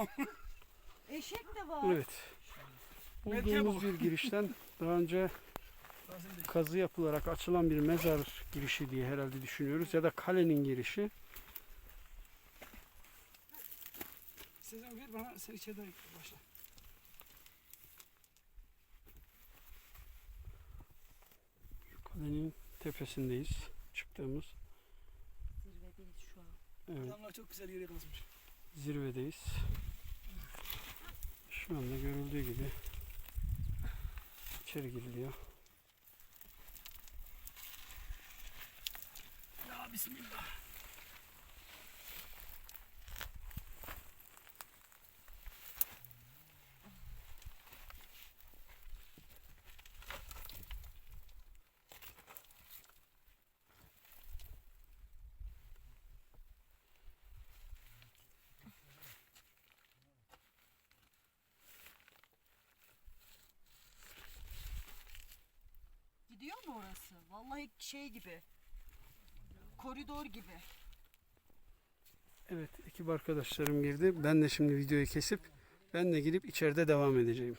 atmam. Eşek de var. Evet. O. bir girişten daha önce kazı yapılarak açılan bir mezar girişi diye herhalde düşünüyoruz ya da kalenin girişi. Sezen ver bana sen içeriden başla. Şu kalenin tepesindeyiz. Çıktığımız. Zirvedeyiz şu an. Evet, Adamlar çok güzel yere kazmış. zirvedeyiz. Şu anda görüldüğü gibi içeri giriliyor. Ya bismillah. Orası? Vallahi şey gibi. Koridor gibi. Evet ekip arkadaşlarım girdi. Ben de şimdi videoyu kesip ben de gidip içeride devam edeceğim.